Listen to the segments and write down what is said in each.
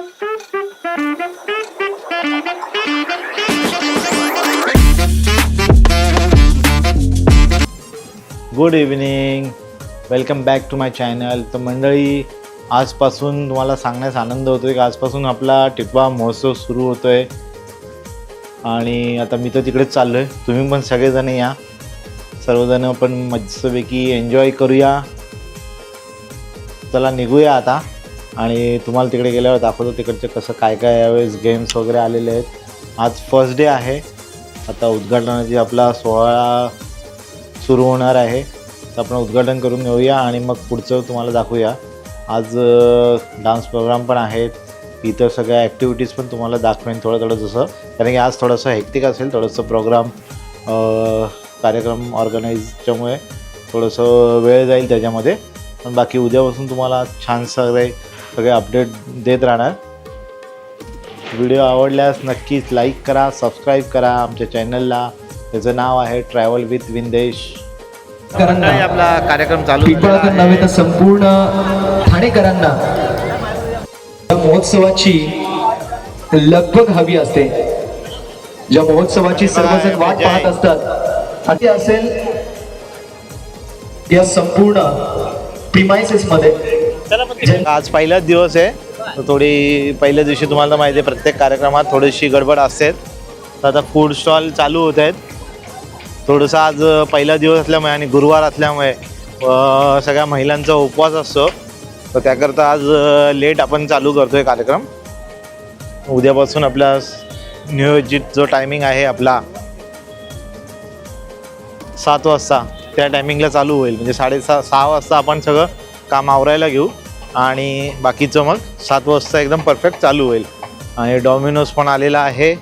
Good evening welcome back to my channel तर मंडळी आजपासून तुम्हाला सांगण्यास आनंद होतो आहे की आजपासून आपला टिपा महोत्सव सुरू होतो आहे आणि आता मी तर तिकडेच चाललो आहे तुम्ही पण सगळेजण या. सर्वजण आपण मस्तपैकी एन्जॉय करूया. चला निघूया आता. आणि तुम्हाला तिकडे गेल्यावर दाखवतो तिकडचे कसं काय काय यावेळेस गेम्स वगैरे आलेले आहेत. आज फर्स्ट डे आहे. आता उद्घाटनाची आपला सोहळा सुरू होणार आहे. तर आपण उद्घाटन करून घेऊया आणि मग पुढचं तुम्हाला दाखवूया. आज डान्स प्रोग्राम पण आहेत. इतर सगळ्या ॲक्टिव्हिटीज पण तुम्हाला दाखवेन थोडं थोडं जसं. कारण की आज थोडंसं हेक्टिक असेल थोडंसं प्रोग्राम कार्यक्रम ऑर्गनाईजच्यामुळे थोडंसं वेळ जाईल त्याच्यामध्ये. पण बाकी उद्यापासून तुम्हाला छान सगळे सगळे अपडेट देत राहणार. व्हिडिओ आवडल्यास नक्कीच लाईक करा सबस्क्राईब करा आमच्या चॅनलला त्याचं नाव आहे ट्रॅव्हल विथ विंदेश करांना आपला कार्यक्रम चालू पिंपळकर नव्हे तर संपूर्ण ठाणेकरांना या महोत्सवाची लगबग हवी असते. ज्या महोत्सवाची सर्वजण वाट पाहत असतात. आणि असेल या संपूर्ण प्रिमायसेस मध्ये. आज पहिलाच दिवस आहे. तर थोडी पहिल्या दिवशी तुम्हाला माहिती आहे प्रत्येक कार्यक्रमात थोडीशी गडबड असते. तर आता फूड स्टॉल चालू होत आहेत. थोडंसं आज पहिला दिवस असल्यामुळे आणि गुरुवार असल्यामुळे सगळ्या महिलांचा उपवास असतो. तर त्याकरता आज लेट आपण चालू करतो आहे कार्यक्रम. उद्यापासून आपला नियोजित जो टायमिंग आहे आपला सात वाजता त्या टायमिंगला चालू होईल. म्हणजे साडेसहा सहा वाजता आपण सगळं काम आवरायला घेऊ. आणि बाकीचं मग सात वाजता एकदम परफेक्ट चालू होईल. आणि डॉमिनोज पण आलेला आहे.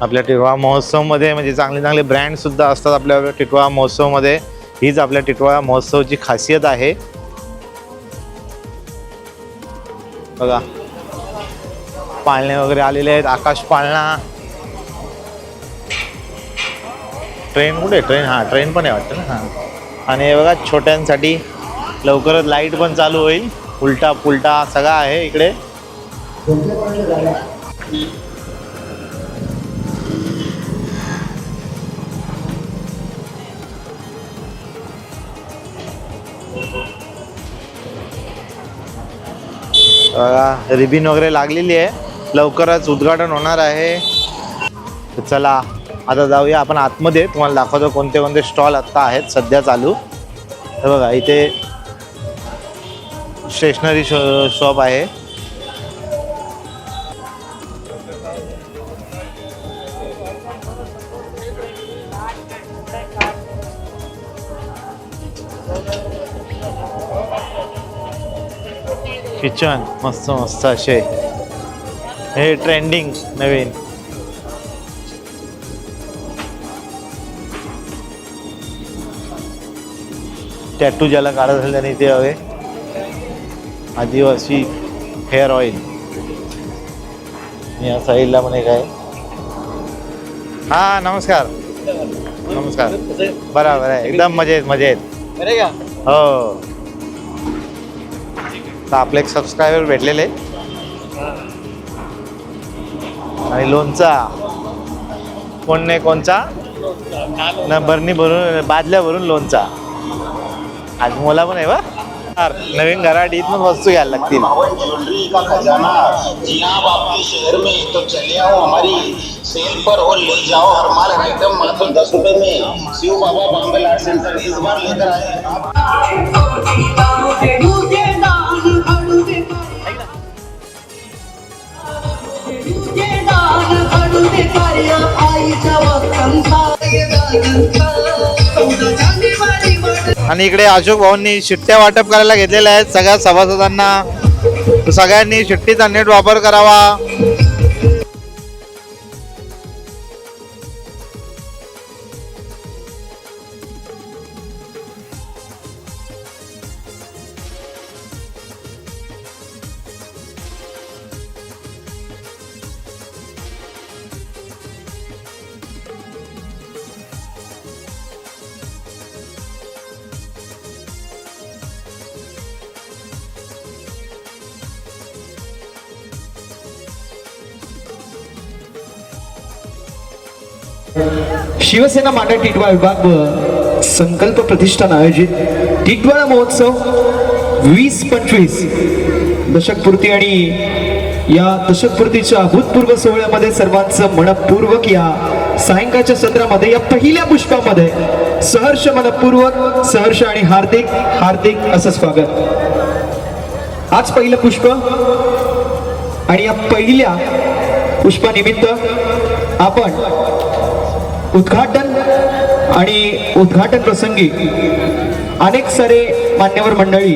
आपल्या टिटवा महोत्सवमध्ये म्हणजे चांगले चांगले ब्रँडसुद्धा असतात आपल्या टिटवा महोत्सवमध्ये. हीच आपल्या टिटवा महोत्सवची खासियत आहे. बघा. पाळणे वगैरे आलेले आहेत. आकाश पाळणा. ट्रेन कुठे? ट्रेन हां ट्रेन पण आहे वाटतं ना? हां. आणि बघा छोट्यांसाठी लवकरच लाइट पण चालू होईल. उलटा पुलटा सगळा आहे इकडे. बघा रिबिन वगैरे लागलेली आहे. लवकरच उद्घाटन होणार आहे. चला आता जाऊया आपण आतमध्ये. तुम्हाला दाखवतो कोणते कोणते स्टॉल आत्ता आहेत सध्या चालू. हे बघा इथे स्टेशनरी शॉ शॉप आहे. किचन मस्त मस्त असे. हे ट्रेंडिंग नवीन. टॅटू ज्याला काढत असेल त्याने ते हवे. आदिवासी हेअर ऑइल या साईडला पण एक आहे हा नमस्कार. नमस्कार. बराबर आहे. एकदम मजेत मजेत. हो. तर आपले एक सबस्क्रायबर भेटलेले. आणि लोणचा. कोण नाही कोणचा न भरून बादल्या भरून लोणचा. आज मला पण आहे बा. नवीन घराट इथून वस्तू घ्यायला लागतील. ज्वेलरी का खजाना जी आप आपके शहर में तो चले आओ हमारी सेल पर और ले जाओ हर माल एकदम मात्र दस रुपए में। शिव बाबा बॉम्बे आर्ट सेंटर इस बार लेकर आए। आणि इकडे अशोक भाऊंनी शिट्ट्या वाटप करायला घेतलेल्या आहेत. सगळ्या सभासदांना सगळ्यांनी शिट्टीचा नीट वापर करावा. शिवसेना मांडा टिटवा विभाग व संकल्प प्रतिष्ठान आयोजित. टिटवाळा महोत्सव वीस पंचवीस. दशकपूर्ती आणि या दशकपूर्तीच्या भूतपूर्व सोहळ्यामध्ये सर्वांचं मनपूर्वक या सायंकाळच्या सत्रामध्ये या पहिल्या पुष्पामध्ये सहर्ष मनपूर्वक सहर्ष आणि हार्दिक हार्दिक असं स्वागत. आज पहिलं पुष्प आणि या पहिल्या पुष्पानिमित्त आपण उद्घाटन आणि उद्घाटन प्रसंगी अनेक सारे मान्यवर मंडळी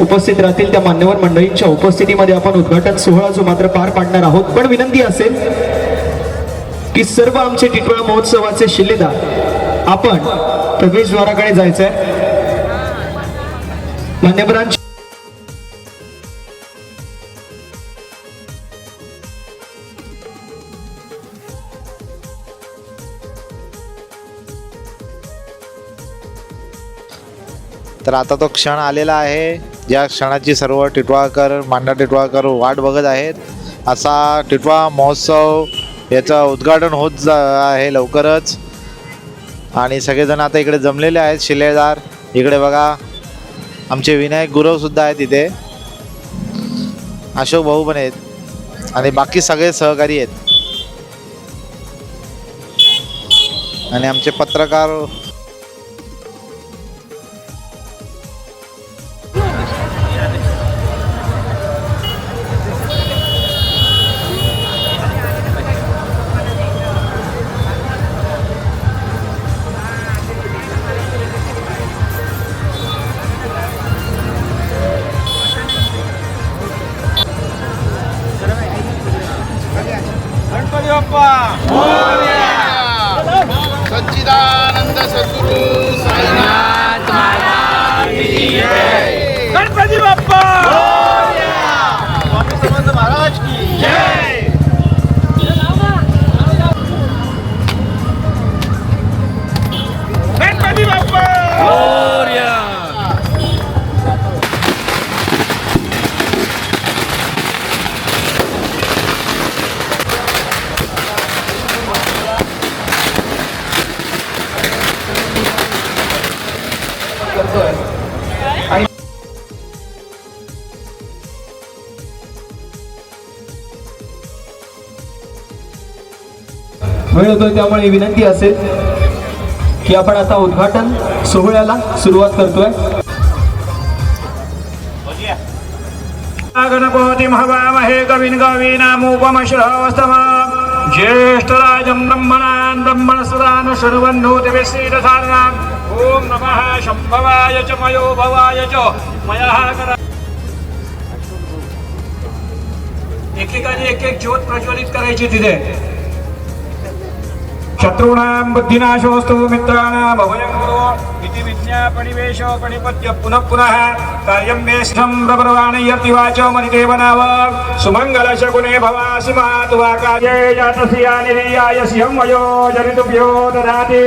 उपस्थित राहतील. त्या मान्यवर मंडळींच्या उपस्थितीमध्ये आपण उद्घाटन सोहळा जो मात्र पार पाडणार आहोत. पण विनंती असेल की सर्व आमचे टिटवाळा महोत्सवाचे शिल्लेदार आपण प्रवेशद्वाराकडे जायचंय. मान्यवरांची तर आता तो क्षण आलेला आहे. ज्या क्षणाची सर्व टिटवाळकर मांडा टिटवाळकर वाट बघत आहेत. असा टिटवा महोत्सव याचं उद्घाटन होत जा आहे लवकरच. आणि सगळेजण आता इकडे जमलेले आहेत शिलेदार. इकडे बघा आमचे विनायक गुरवसुद्धा आहेत इथे. अशोक भाऊ पण आहेत. आणि बाकी सगळे सहकारी आहेत. आणि आमचे पत्रकार वेळ होतोय त्यामुळे विनंती असेल की आपण आता उद्घाटन सोहळ्याला सुरुवात करतोय. गणपती महावामहे कविन कवीनामुपमश्रवस्तम ज्येष्ठराजं ब्रह्मणान् ब्रह्मणसुरान् शृण्वन्नोतिविश्रीरसारणाम् ॐ नमः शम्भवाय च मयो भवाय च। मया कर एकेकाने एक एक ज्योत प्रज्वलित करायची तिथे. शत्रूणां बुद्धिनाशोऽस्तु मित्राणाम् अभयं कुरु इति विज्ञापनिवेशो पणिपत्य पुनः पुनः कार्यं वेष्ठं स्थं वाचो मनिदेव नाव सुमङ्गलशकुने भवासि मातु वा कार्ये जातस्य निरीयाय सिंहं वयो जनितुभ्यो ददाति।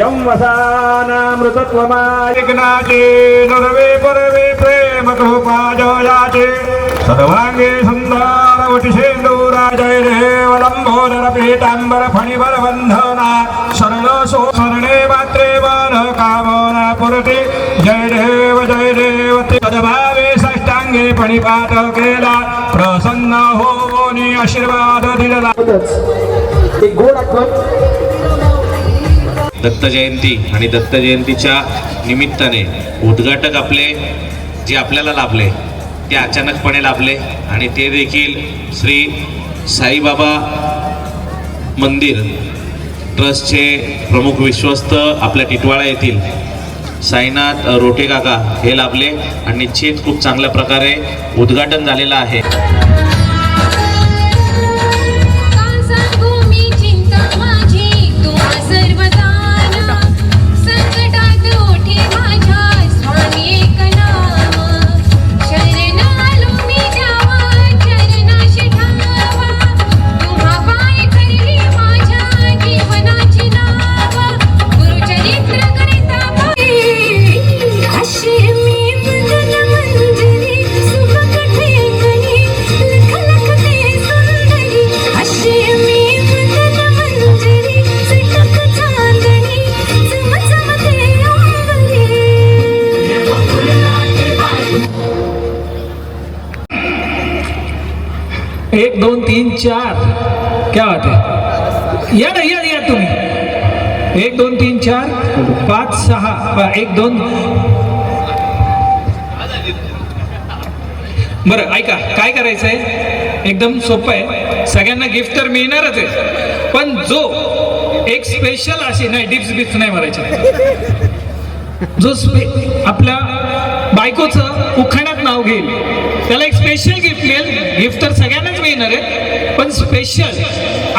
यं वसानामृतत्वमायज्ञाते नरवे परवे प्रेमकृपाजो याचे सर्वाङ्गे सुंदर जय देव लंबोदर पीतांबर फणिवर बंधना सरळ सो सरणे मात्रे वन कामना पुरते। जय देव जय देव ते पदभावे साष्टांगे फणिपात केला प्रसन्न होऊनी आशीर्वाद दिला एक गोड आठवण. दत्त जयंती आणि दत्त जयंतीच्या निमित्ताने उद्घाटक आपले जे आपल्याला लाभले ते अचानकपणे लाभले आणि ते देखील श्री साईबाबा मंदिर ट्रस्टचे प्रमुख विश्वस्त आपल्या टिटवाळा येथील साईनाथ रोटे काका हे लाभले. आणि निश्चित खूप चांगल्या प्रकारे उद्घाटन झालेलं आहे. एक दोन तीन चार. क्या बात है? या ना या या तुम्ही। एक दोन तीन चार पाच सहा एक दोन. बरं ऐका काय करायचं आहे एकदम सोपं आहे. सगळ्यांना गिफ्ट तर मिळणारच आहे. पण जो एक स्पेशल अशी नाही डिप्स बिप्स नाही मारायचे जो स्पे आपल्या बायकोचं उखाण्यात नाव घेईल. त्याला एक स्पेशल गिफ्ट मिळेल. गिफ्ट तर सगळ्यांनाच मिळणार आहे. पण स्पेशल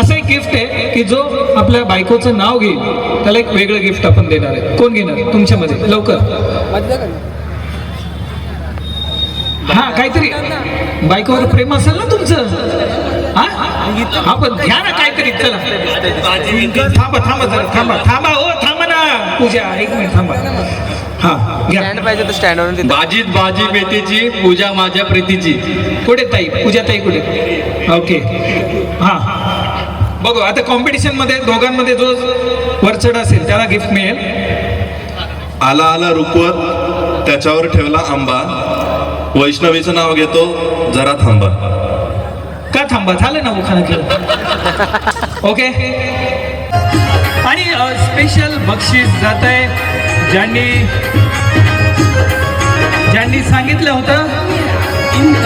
असं एक गिफ्ट आहे की जो आपल्या बायकोचं नाव घेईल. त्याला एक वेगळं गिफ्ट आपण देणार आहे. कोण घेणार? तुमच्यामध्ये. लवकर. हा काहीतरी. बायकोवर प्रेम असेल ना तुमचं? हा? हा पण घ्या ना काहीतरी. चला. थांबा थांबा थांबा. थांबा हो थांबा ना. पूजा एक मिनिट थांबा. स्टँड पाहिजे तर स्टँडवरून तिथे. बाजीत बाजी बेटीची पूजा माझ्या प्रीतीची. कुठे ताई? पूजा ताई कुठे? ओके. हा. बघू आता कॉम्पिटिशनमध्ये दोघांमध्ये जो वरचढ असेल त्याला गिफ्ट मिळेल. आला आला रुकवत. त्याच्यावर ठेवला आंबा. वैष्णवीचं नाव घेतो जरा थांबा. का थांबा? झालं ना उखाणा ओके. आणि स्पेशल बक्षीस जात आहे ज्यांनी ज्यांनी सांगितलं होतं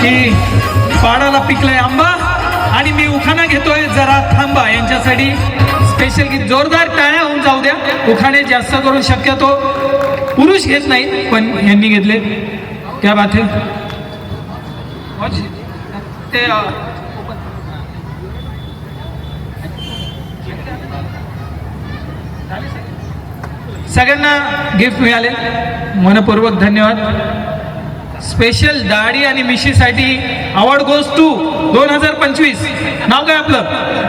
की पाडाला पिकलाय आंबा आणि मी उखाणा घेतोय जरा थांबा. यांच्यासाठी स्पेशल गिफ्ट जोरदार टाळ्या होऊन जाऊ द्या. उखाणे जास्त करून शक्यतो पुरुष घेत नाही पण यांनी घेतले. त्या बात ते झाले सगळ्यांना गिफ्ट मिळाले. मनपूर्वक धन्यवाद. स्पेशल दाढी आणि मिशीसाठी अवॉर्ड गोज टू दोन हजार पंचवीस. नाव काय आपलं?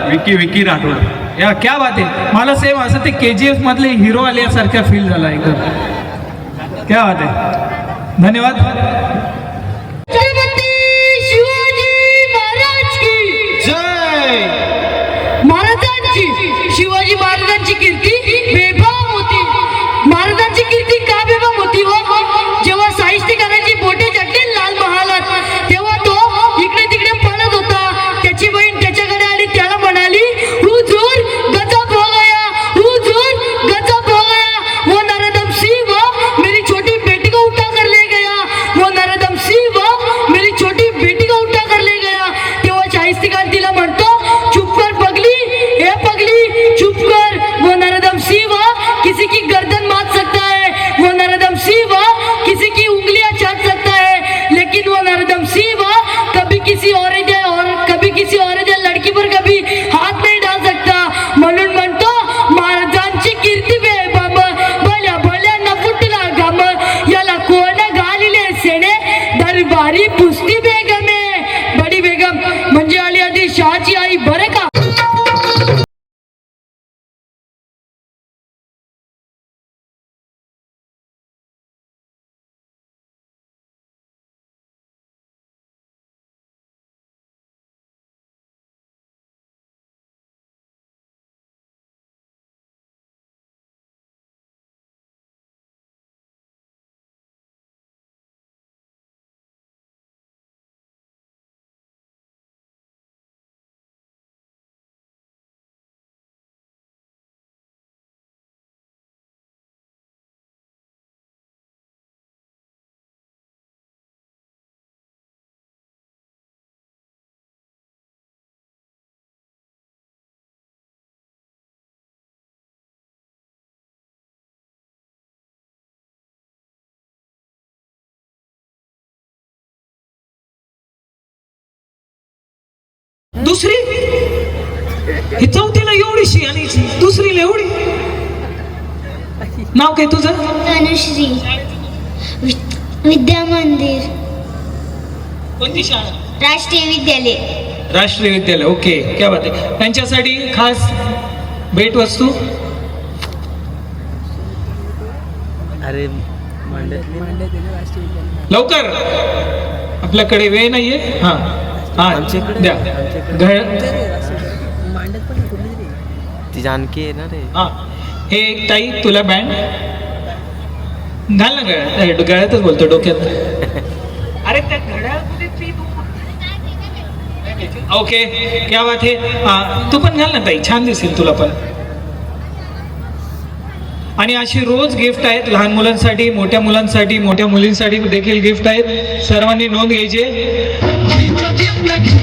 विकी विकी राठोड. या क्या बात आहे. मला सेम असं ते के जी एफ मधले हिरो आल्यासारखा फील झाला एकदम. क्या बात आहे. धन्यवाद. शिवाजी दुसरी? ही चौथीला एवढीशी आणि दुसरीला एवढी? नाव काय तुझं? तनुश्री वि- विद्या मंदिर. कोणती शाळा? राष्ट्रीय विद्यालय. राष्ट्रीय विद्यालय ओके क्या बात आहे. त्यांच्यासाठी खास भेट वस्तू? अरे लवकर. आपल्याकडे वेळ नाहीये. हा. हा द्या. घळ ती जानकी आहे ना रे. हा. हे एक ताई तुला बँड. घाल ना गळ्यात. ए, गळ्यातच बोलतो डोक्यात. अरे त्या घड्याळ कुठे ती तू- ओके क्या बात आहे हा, तू पण घाल ना ताई छान दिसेल तुला पण. आणि अशी रोज गिफ्ट आहेत लहान मुलांसाठी मोठ्या मुलांसाठी मोठ्या मुलींसाठी देखील गिफ्ट आहेत. सर्वांनी नोंद घ्यायची. next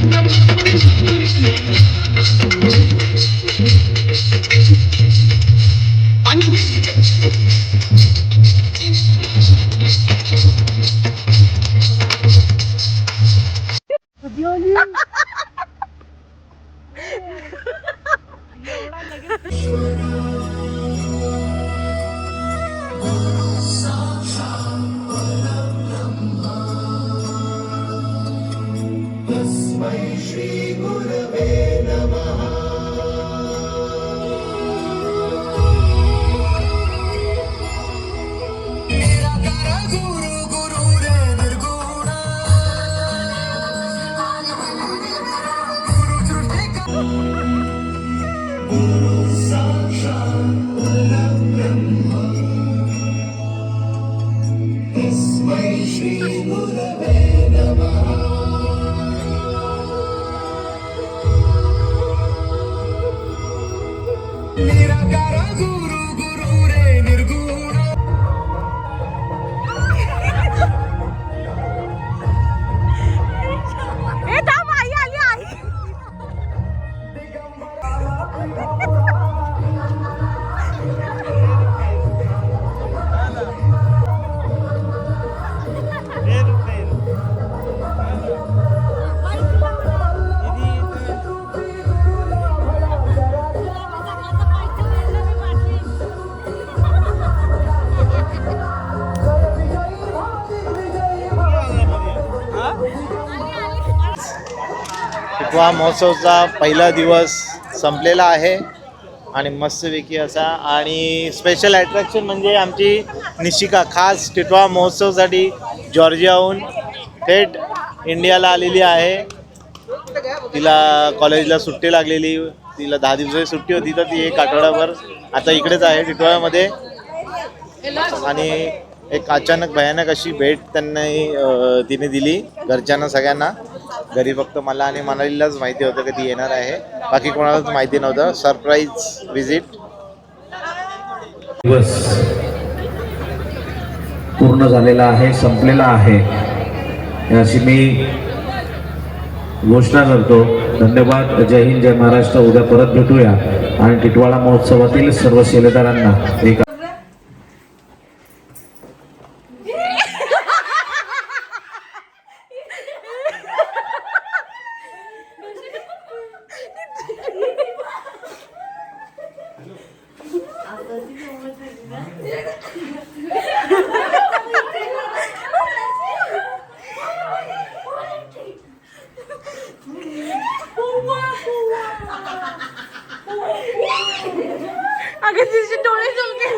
हा महोत्सवचा पहिला दिवस संपलेला आहे आणि मस्तपैकी असा. आणि स्पेशल अट्रॅक्शन म्हणजे आमची निशिका खास टिटवा महोत्सवसाठी जॉर्जियाहून थेट इंडियाला आलेली आहे. तिला कॉलेजला सुट्टी लागलेली. तिला दहा दिवसाची सुट्टी होती तर ती एक आठवडाभर आता इकडेच आहे टिटवाळ्यामध्ये आणि एक अचानक भयानक अशी भेट त्यांनी तिने दिली घरच्यांना सगळ्यांना. घरी फक्त मला आणि मनालीलाच माहिती होतं कधी येणार आहे बाकी कोणालाच माहिती नव्हतं. सरप्राईज विजिट दिवस पूर्ण झालेला आहे संपलेला आहे. अशी मी घोषणा करतो. धन्यवाद. जय हिंद जय महाराष्ट्र. उद्या परत भेटूया. आणि टिटवाळा महोत्सवातील सर्व शिलेदारांना एक अगं तिचे डोळे चमके